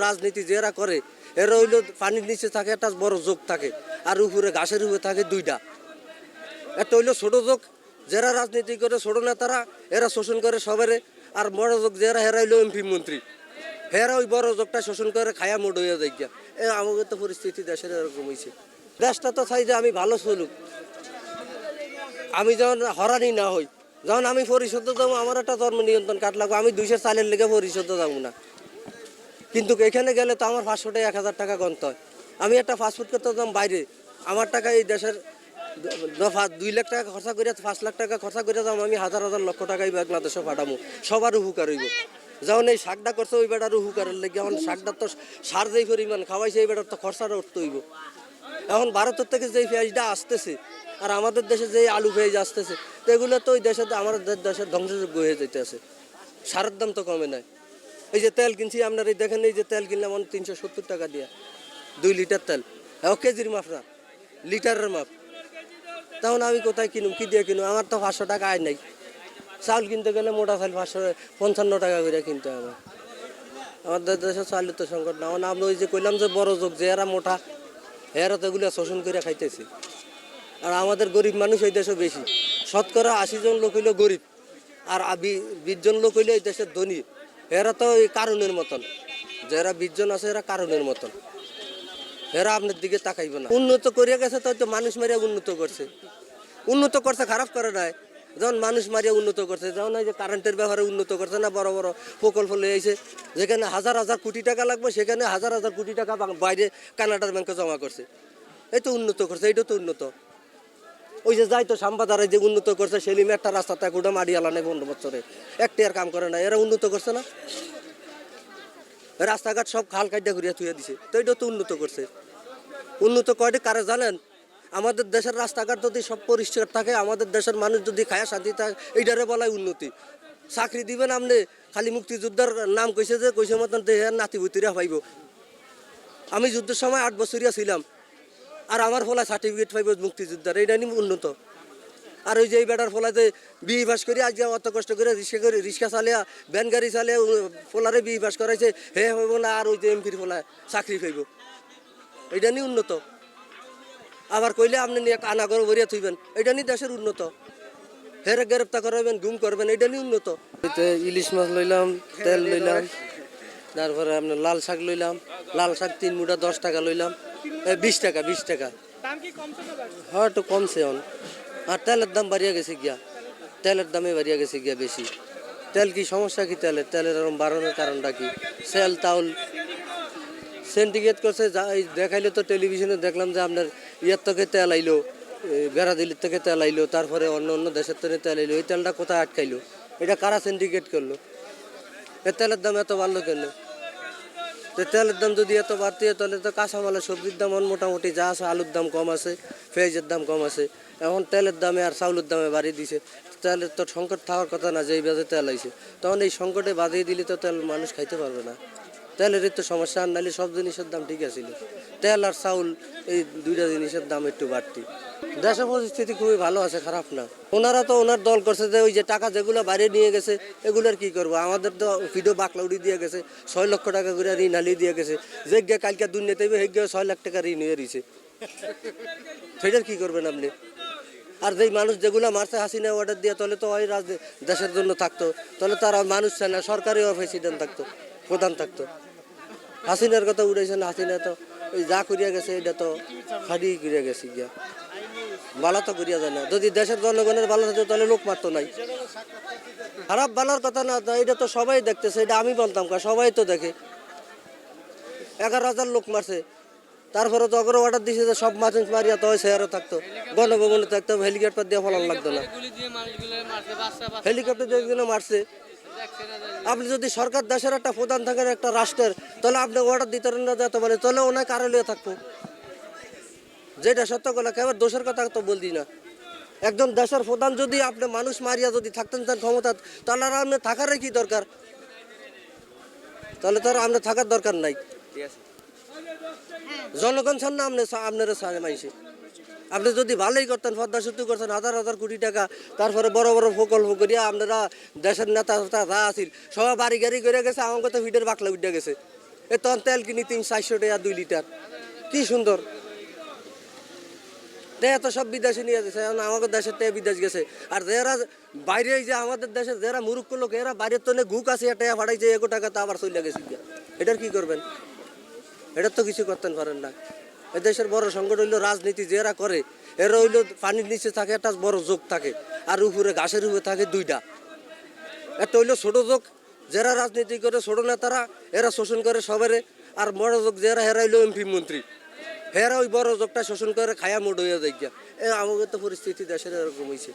রাজনীতি যারা করে, এরা হইল পানির নিচে থাকে, একটা বড় যোগ থাকে, আর উপরে ঘাসের উপরে থাকে দুইটা। একটা হইল ছোট যোগ, যারা রাজনীতি করে, ছোট নেতারা, এরা শোষণ করে সবারে, আর বড় যোগ যারা, হেরা হইল এমপি মন্ত্রী। হেরা ওই বড় যোগটা শোষণ করে খায়া মোট হইয়া যায় গিয়া এ, আমাদের তো পরিস্থিতি দেশের এরকম হয়েছে দেশটা তো চাই যে আমি ভালো চলুক। আমি যখন হরানি না হই, যখন আমি পরিশোধ যাব আমার একটা ধর্ম নিয়ন্ত্রণ কাট লাগবো, আমি দুইশো চালের লেগে পরিশোধ যাব না। কিন্তু এখানে গেলে তো আমার টাকা, এক হাজার টাকা গণতে হয়। আমি একটা ফাস্টফুড করতে যেতাম বাইরে। আমার টাকা এই দেশের দুই লাখ টাকা খরচা করে, পাঁচ লাখ টাকা খরচা করে যাম আমি হাজার হাজার লক্ষ টাকা এই বাংলাদেশে পাঠামো। সবার উপকার হইব। যেমন এই শাকটা করছে, ওই বেটার উপকারের লেগে এখন শাকটার তো সার যেই পরিমাণ খাওয়াইছে, এই বেটার তো খরচাটা উঠতে হইব। এখন ভারতের থেকে যেই পেঁয়াজটা আসতেছে, আর আমাদের দেশে যেই আলু পেঁয়াজ আসতেছে, তো এগুলো তো ওই দেশে আমাদের দেশের ধ্বংসযোগ্য হয়ে যেতেছে সারের দাম তো কমে নাই। এই যে তেল কিনছি, আপনার এই দেখেন, এই যে তেল কিনলাম আমার তিনশো সত্তর টাকা দিয়ে। দুই লিটার তেল। হ্যাঁ কেজির মাপ না, লিটারের মাপ। তখন আমি কোথায় কিনুম, কি দিয়ে কিনুম? আমার তো পাঁচশো টাকা আয় নাই। চাউল কিনতে গেলে মোটা চাল পাঁচশো, পঞ্চান্ন টাকা করে কিনতে হবে। আমাদের দেশে চালের তো সংকট না। এখন আমরা ওই যে কইলাম যে বড় যোগ, যে এরা মোটা, এরা তো এগুলো শোষণ করে খাইতেছে। আর আমাদের গরিব মানুষ এই দেশে বেশি। শতকরা আশি জন লোক হইল গরিব। আর বিশ জন লোক হইল এই দেশের ধনী। এরা তো এই কারণের মতন। যারা বিশজন আছে, এরা কারণের মতন। এরা আপনার দিকে তাকাইবে না। উন্নত করিয়া গেছে তো হয়তো মানুষ মারিয়া উন্নত করছে। উন্নত করছে, খারাপ করে নাই। যখন মানুষ মারিয়া উন্নত করছে, যখন এই যে কারেন্টের ব্যবহারে উন্নত করছে না, বড় বড় প্রকল্প আইছে যেখানে হাজার হাজার কোটি টাকা লাগবে, সেখানে হাজার হাজার কোটি টাকা বাইরে কানাডার ব্যাংকে জমা করছে। এই তো উন্নত করছে এইটা তো উন্নত। ওই যে যাই তো সাম্বাদারে যে উন্নত করছে সেলিম একটা রাস্তা তাকে ওটা মারি আলা নেই পনেরো বছরে। একটা আর কাম করে না, এরা উন্নত করছে না। রাস্তাঘাট সব খাল কাইডা ঘুরিয়া থুইয়া দিছে। তো এটা তো উন্নত করছে। উন্নত কয়টি কারা জানেন? আমাদের দেশের রাস্তাঘাট যদি সব পরিষ্কার থাকে, আমাদের দেশের মানুষ যদি খায়া শান্তি থাকে, এইটারে বলাই উন্নতি। চাকরি দিবেন আপনি খালি মুক্তিযোদ্ধার নাম কইছে যে, কইছে মতন নাতি ভুতিরা পাইব। আমি যুদ্ধের সময় আট বছরিয়া ছিলাম। আর আমার ফলা সার্টিফিকেট পাইব মুক্তিযোদ্ধার এইটা নিয়ে উন্নত। আর ওই যে এই বেটার ফলা যে বিয়ে পাস করে আজকে অত কষ্ট করে রিক্সা করে রিক্সা চালিয়া ভ্যান গাড়ি চালিয়া ফলারে বিয়ে পাস করাইছে হে হইব না আর ওই যে এমপির ফলা চাকরি পাইব। এইটা নিয়ে উন্নত। আবার কইলে আপনি নিয়ে কানা করে ভরিয়া থইবেন এটা নিয়ে দেশের উন্নত। হেরে গ্রেপ্তার করাবেন গুম করবেন এটা নিয়ে উন্নত। ইলিশ মাছ লইলাম তেল লইলাম তারপরে আপনার লাল শাক লইলাম লাল শাক তিন মুঠা দশ টাকা লইলাম। বিশ টাকা বিশ টাকা? হ্যাঁ একটু কমছে এখন। আর তেলের দাম বাড়িয়ে গেছে গিয়া। তেলের দামে বাড়িয়ে গেছে গিয়া বেশি। তেল কি সমস্যা কি তেলের? তেলের এরকম বাড়ানোর কারণটা কি? সেল, তাউল। সিন্ডিকেট করছে দেখাইলো তো টেলিভিশনে দেখলাম যে আপনার ইয়ার থেকে তেল আইলো বেড়াদিল্লির থেকে তেল আইলো, তারপরে অন্য অন্য দেশের থেকে তেল আইলো। এই তেলটা কোথায় আটকাইলো? এটা কারা সিন্ডিকেট করল? এ তেলের দাম এত বাড়লো কেন? তো তেলের দাম যদি এত বাড়তি হয়, তাহলে তো কাঁচামালের সবজির দাম মোটামুটি যা আছে, আলুর দাম কম আছে পেঁয়াজের দাম কম আছে। এখন তেলের দামে আর চাউলের দামে বাড়িয়ে দিছে। তেলের তো সংকট থাকার কথা না যে এই বাজে তেল আইছে। তখন এই সংকটে বাড়িয়ে দিলে তো তেল মানুষ খাইতে পারবে না। তেলের তো সমস্যা, আর নাহলে সব জিনিসের দাম ঠিক আছিল। তেল আর চাউল, এই দুইটা জিনিসের দাম একটু বাড়তি। দেশের পরিস্থিতি খুবই ভালো আছে, খারাপ না। ওনারা তো ওনার দল করছে যে ওই যে টাকা যেগুলো বাইরে নিয়ে গেছে, এগুলোর কি করব? আমাদের তো ভিডিও বাকলা বাকলাউড়ি দিয়ে গেছে, ছয় লক্ষ টাকা করে ঋণ হালিয়ে দিয়ে গেছে। যে গে কালকে দুর্নীতি হবে হেগে ছয় লাখ টাকা ঋণ হয়ে রয়েছে সেটার কি করবেন আপনি? আর যেই মানুষ যেগুলো মারছে হাসিনা অর্ডার দিয়ে, তাহলে তো ওই রাজ দেশের জন্য থাকতো। তাহলে তারা মানুষ চায় না সরকারি প্রেসিডেন্ট থাকতো, প্রধান থাকতো। হাসিনার কথা উঠেছে না, হাসিনা তো ওই যা করিয়া গেছে, এটা তো হারিয়ে করিয়া গেছে গিয়া। ভালো তো করিয়া যায় না। যদি দেশের জনগণের ভালো থাকতো তাহলে লোক মারতো নাই। খারাপ ভালোর কথা না এটা তো সবাই দেখতেছে, এটা আমি বলতাম কা, সবাই তো দেখে। এগারো হাজার লোক মারছে। তারপরে তো অগ্র অর্ডার দিছে যে সব মাছ মারিয়া তো শেয়ারও থাকতো। গণভবনে থাকতো হেলিকপ্টার দিয়ে ফলান লাগতো না। হেলিকপ্টার দিয়ে একদিনও মারছে। আপনি যদি সরকার দেশের একটা প্রধান থাকেন একটা রাষ্ট্রের, তাহলে আপনি অর্ডার দিতে না যেতে পারে তাহলে ওনার কারণে থাকব যেটা সত্য কথা কেবল দোষের কথা তো বলছি না। একজন দেশের প্রধান যদি আপনি মানুষ মারিয়া যদি থাকতেন তার ক্ষমতা তাহলে আর আপনি থাকারই কি দরকার? তাহলে তো আর আপনার থাকার দরকার নাই। জনগণ ছাড় না আপনি আপনারা সারে মাইছে। আপনি যদি ভালোই করতেন পদ্মা সেতু করতেন হাজার হাজার কোটি টাকা তারপরে বড় বড় প্রকল্প করিয়া আপনারা দেশের নেতা যা আছিল সবাই বাড়ি গাড়ি করে গেছে আমার কথা ভিডের বাকলা উঠে গেছে। এ তখন তেল কিনি তিন চারশো টাকা দুই লিটার। কি সুন্দর। টাকা তো সব বিদেশে নিয়ে গেছে এখন আমাদের দেশের টাকা বিদেশ গেছে। আর যারা বাইরে যে আমাদের দেশের যারা মুরুক্ষ লোক, এরা বাইরের তো ঘুক আছে টাকা ফাটাইছে এগো টাকা তো আবার চলে গেছে। এটার কি করবেন? এটার তো কিছু করতে পারেন না। দেশের বড় সংকট হইল রাজনীতি যারা করে, এরা হইল পানির নিচে থাকে, একটা বড় যোগ থাকে। আর উপরে ঘাসের উপরে থাকে দুইটা। একটা হইল ছোট যোগ যারা রাজনীতি করে ছোট নেতারা, এরা শোষণ করে সবারে। আর বড় যোগ যারা হেরা হইল এমপি মন্ত্রী। হেরা ওই বড় যোগটা শোষণ করে খায়া মোট হইয়া যায় এ আমাদের তো পরিস্থিতি দেশের এরকম হয়েছে